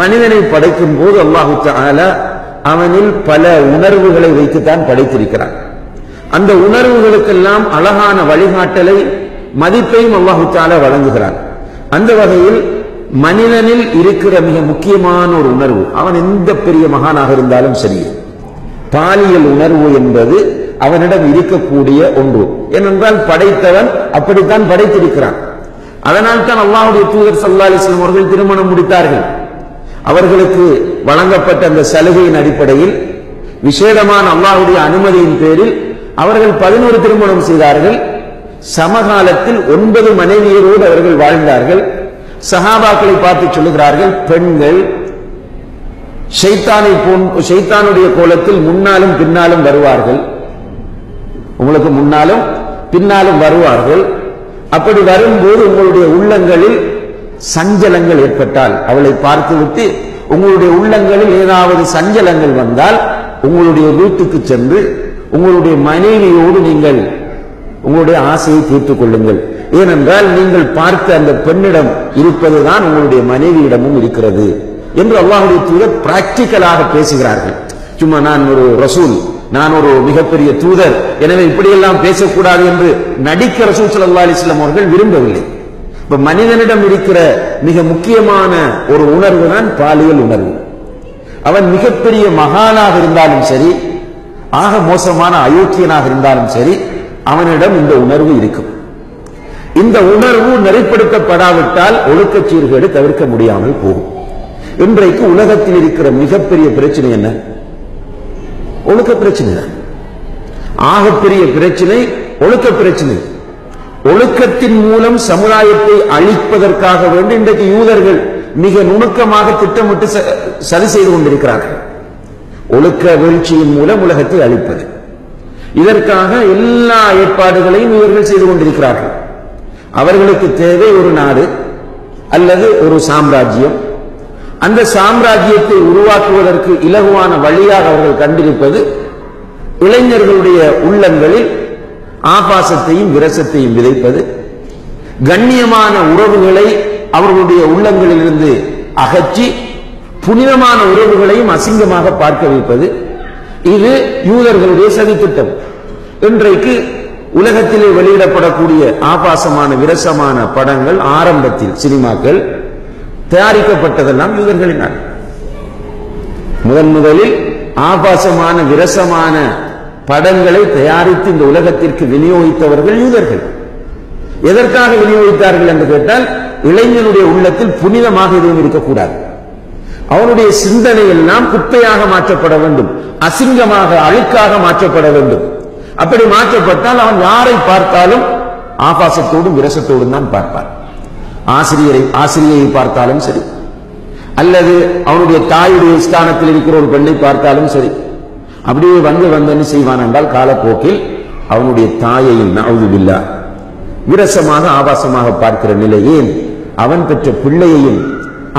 மனிதனை படைக்கும் போது அல்லாஹு அவனில் பல உணர்வுகளை வைத்துத்தான் படைத்திருக்கிறான். அந்த உணர்வுகளுக்கெல்லாம் அழகான வழிகாட்டலை மதிப்பையும் அல்லாஹு வழங்குகிறான். அந்த வகையில் மனிதனில் இருக்கிற மிக முக்கியமான ஒரு உணர்வு அவன் எந்த பெரிய மகானாக இருந்தாலும் சரி பாலியல் உணர்வு என்பது அவனிடம் இருக்கக்கூடிய ஒன்று. ஏனென்றால் படைத்தவன் அப்படித்தான் படைத்திருக்கிறான். அதனால் தான் அல்லாஹுடைய தூதர் சல்லா அலிஸ்லாம் அவர்கள் திருமணம் முடித்தார்கள். அவர்களுக்கு வழங்கப்பட்ட அந்த சலுகையின் அடிப்படையில் விசேடமான அல்லாஹுடைய அனுமதியின் பேரில் அவர்கள் பதினோரு திருமணம் செய்தார்கள். சமகாலத்தில் ஒன்பது மனைவியரோடு அவர்கள் வாழ்ந்தார்கள். சஹாபாக்களை பார்த்து சொல்லுகிறார்கள் பெண்கள் ஷைத்தானை போன் ஷைத்தானுடைய கோலத்தில் முன்னாலும் பின்னாலும் வருவார்கள். உங்களுக்கு முன்னாலும் பின்னாலும் வருவார்கள். அப்படி வரும்போது உங்களுடைய உள்ளங்களில் சஞ்சலங்கள் ஏற்பட்டால் அவளை பார்த்துவிட்டு உங்களுடைய உள்ளங்களில் ஏதாவது சஞ்சலங்கள் வந்தால் உங்களுடைய வீட்டுக்கு சென்று உங்களுடைய மனைவியோடு நீங்கள் உங்களுடைய ஆசையை தீர்த்துக் கொள்ளுங்கள். ஏனென்றால் நீங்கள் பார்த்த அந்த பெண்ணிடம் இருப்பதுதான் உங்களுடைய மனைவியிடமும் இருக்கிறது என்று அல்லாஹுடைய தூதர் பிராக்டிக்கலாக பேசுகிறார்கள். சும்மா நான் ஒரு ரசூல் நான் ஒரு மிகப்பெரிய தூதர் எனவே இப்படியெல்லாம் பேசக்கூடாது என்று நடிக்க ரசூல் சல்லா அலிஸ்லாம் அவர்கள் விரும்பவில்லை. இப்ப மனிதனிடம் இருக்கிற மிக முக்கியமான ஒரு உணர்வு தான் பாலியல் உணர்வு. அவன் மிகப்பெரிய மகானாக இருந்தாலும் சரி ஆக மோசமான அயோக்கியனாக இருந்தாலும் சரி அவனிடம் இந்த உணர்வு இருக்கும். இந்த உணர்வு நெறிப்படுத்தப்படாவிட்டால் ஒழுக்கச் சீர்கேடு தவிர்க்க முடியாமல் போகும். இன்றைக்கு உலகத்தில் இருக்கிற மிகப்பெரிய பிரச்சனை என்ன? ஒழுக்க பிரச்சனை தான் ஆகப்பெரிய பிரச்சனை ஒழுக்க பிரச்சனை. ஒழுக்கத்தின் மூலம் சமுதாயத்தை அழிப்பதற்காக வேண்டும் இன்றைக்கு யூதர்கள் மிக நுணுக்கமாக திட்டமிட்டு ச- சதி செய்து கொண்டிருக்கிறார்கள். ஒழுக்க வீழ்ச்சியின் மூலம் உலகத்தை அழிப்பது. இதற்காக எல்லா ஏற்பாடுகளையும் இவர்கள் செய்து கொண்டிருக்கிறார்கள். அவர்களுக்கு தேவை ஒரு நாடு அல்லது ஒரு சாம்ராஜ்யம். அந்த சாம்ராஜ்யத்தை உருவாக்குவதற்கு இலகுவான வழியாக அவர்கள் கண்டிருப்பது இளைஞர்களுடைய உள்ளங்களில் ஆபாசத்தையும் விரசத்தையும் விதைப்பது கண்ணியமான உறவுகளை அவர்களுடைய உள்ளங்களிலிருந்து அகற்றி புனிதமான உறவுகளையும் அசிங்கமாக பார்க்க வைப்பது இது யூதர்களுடைய சதித்திட்டம். இன்றைக்கு உலகத்திலே வெளியிடப்படக்கூடிய ஆபாசமான விரசமான படங்கள் ஆரம்பத்தில் சினிமாக்கள் தயாரிக்கப்பட்டதெல்லாம் யூதர்களினால். முதன் முதலில் ஆபாசமான விரசமான படங்களை தயாரித்து இந்த உலகத்திற்கு விநியோகித்தவர்கள் யூதர்கள். எதற்காக விநியோகித்தார்கள் என்று கேட்டால் இளைஞனுடைய உள்ளத்தில் புனிதமாக எதுவும் இருக்கக்கூடாது. அவனுடைய சிந்தனை எல்லாம் குப்பையாக மாற்றப்பட வேண்டும் அசிங்கமாக அழுக்காக மாற்றப்பட வேண்டும். அப்படி மாற்றப்பட்டால் அவன் யாரை பார்த்தாலும் ஆபாசத்தோடும் விரசத்தோடும் தான் பார்ப்பான். ஆசிரியரை ஆசிரியரை பார்த்தாலும் சரி. அல்லது அவனுடைய தாயுடைய ஸ்தானத்தில் இருக்கிற ஒரு பெண்ணை பார்த்தாலும் சரி. அப்படியே வந்து வந்தன்னு செய்வான் என்றால் காலப்போக்கில் அவனுடைய தாயையும் நவுதுபில்லா விரசமாக ஆபாசமாக பார்க்கிற நிலை ஏன்? அவன் பெற்ற பிள்ளையையும்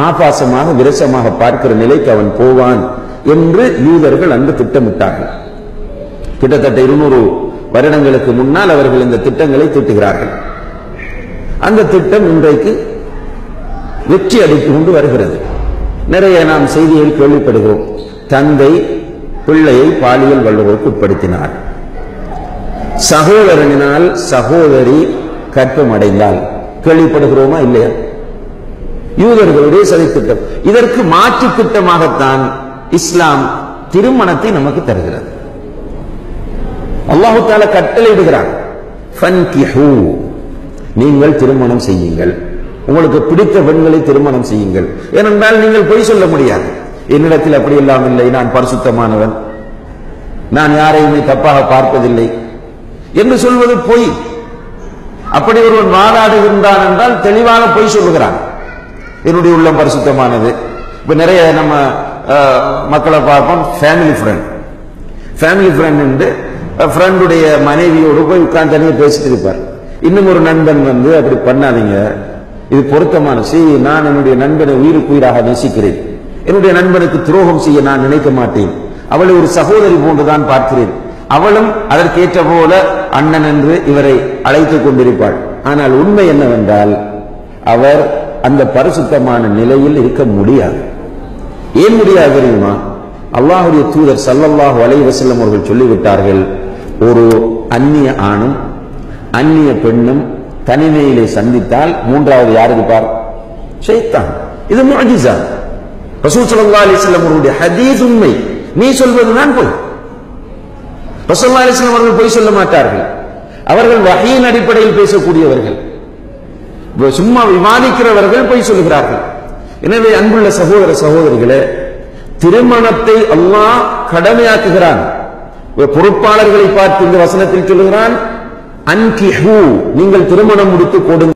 ஆபாசமாக விரசமாக பார்க்கிற நிலைக்கு அவன் போவான் என்று யூதர்கள் அங்கு திட்டமிட்டார்கள். கிட்டத்தட்ட இருநூறு வருடங்களுக்கு முன்னால் அவர்கள் இந்த திட்டங்களை திட்டுகிறார்கள். அந்த திட்டம் இன்றைக்கு வெற்றி அடித்து கொண்டு வருகிறது. நிறைய நாம் செய்தியில் கேள்விப்படுகிறோம். தந்தை பிள்ளையை பாலியல் வல்லுறவுக்கு உட்படுத்தினார். சகோதரனினால் சகோதரி கற்பம் அடைந்தால் கேள்விப்படுகிறோமா இல்லையா? யூதர்களுடைய சதித்திட்டம். இதற்கு மாற்று திட்டமாகத்தான் இஸ்லாம் திருமணத்தை நமக்கு தருகிறது. அல்லாஹு தால கட்டளையிடுகிறார் நீங்கள் திருமணம் செய்யுங்கள். உங்களுக்கு பிடித்த பெண்களை திருமணம் செய்யுங்கள். ஏனென்றால் நீங்கள் பொய் சொல்ல முடியாது. என்னிடத்தில் அப்படி எல்லாம் இல்லை. நான் பரிசுத்தமானவன். நான் யாரையுமே தப்பாக பார்ப்பதில்லை. என்று சொல்வது பொய். அப்படி ஒருவன் வாதாடுகின்றான் என்றால் தெளிவாக பொய் சொல்லுகிறான். என்னுடைய உள்ளம் பரிசுத்தமானது. இப்ப நிறைய நம்ம மக்களை பார்ப்போம். ஃபேமிலி ஃப்ரெண்ட் ஃபேமிலி ஃப்ரெண்ட் என்று ஃப்ரெண்டுடைய மனைவியோடு போய் உட்கார்ந்து தனியாக பேசிட்டு இருப்பார். இன்னும் ஒரு நண்பன் வந்து அப்படி பண்ணாதீங்க. இது பொருத்தமான சி நான் என்னுடைய நண்பனை உயிருக்கு உயிராக நேசிக்கிறேன். என்னுடைய நண்பனுக்கு துரோகம் செய்ய நான் நினைக்க மாட்டேன். அவளை ஒரு சகோதரி போன்றுதான் பார்க்கிறேன். அவளும் அதற்கேற்ற போல அண்ணன் என்று இவரை அழைத்துக் கொண்டிருப்பாள். ஆனால் உண்மை என்னவென்றால் அவர் அந்த பரிசுத்தமான நிலையில் இருக்க முடியாது. ஏன் முடியாது தெரியுமா? அல்லாஹுடைய தூதர் சல்லல்லாஹு அலைவசல்லம் அவர்கள் சொல்லிவிட்டார்கள் ஒரு அந்நிய ஆணும் அந்நிய பெண்ணும் தனிமையிலே சந்தித்தால் மூன்றாவது யாருக்கு பார் ஷைத்தான். இது முஅஜிசா ரசூல் சல்லா அலைஹி அவருடைய ஹதீஸ் உண்மை. நீ சொல்வது நான் போய். ரசூல்லா அலைஹி அவர்கள் பொய் சொல்ல மாட்டார்கள். அவர்கள் வகையின் அடிப்படையில் பேசக்கூடியவர்கள். சும்மா விவாதிக்கிறவர்கள் பொய் சொல்லுகிறார்கள் எனவே அன்புள்ள சகோதர சகோதரிகளே திருமணத்தை அல்லாஹ் கடமையாக்குகிறான். பொறுப்பாளர்களை பார்த்து இந்த வசனத்தில் சொல்லுகிறான் அன்கிஹு நீங்கள் திருமணம் முடித்து கொடுங்க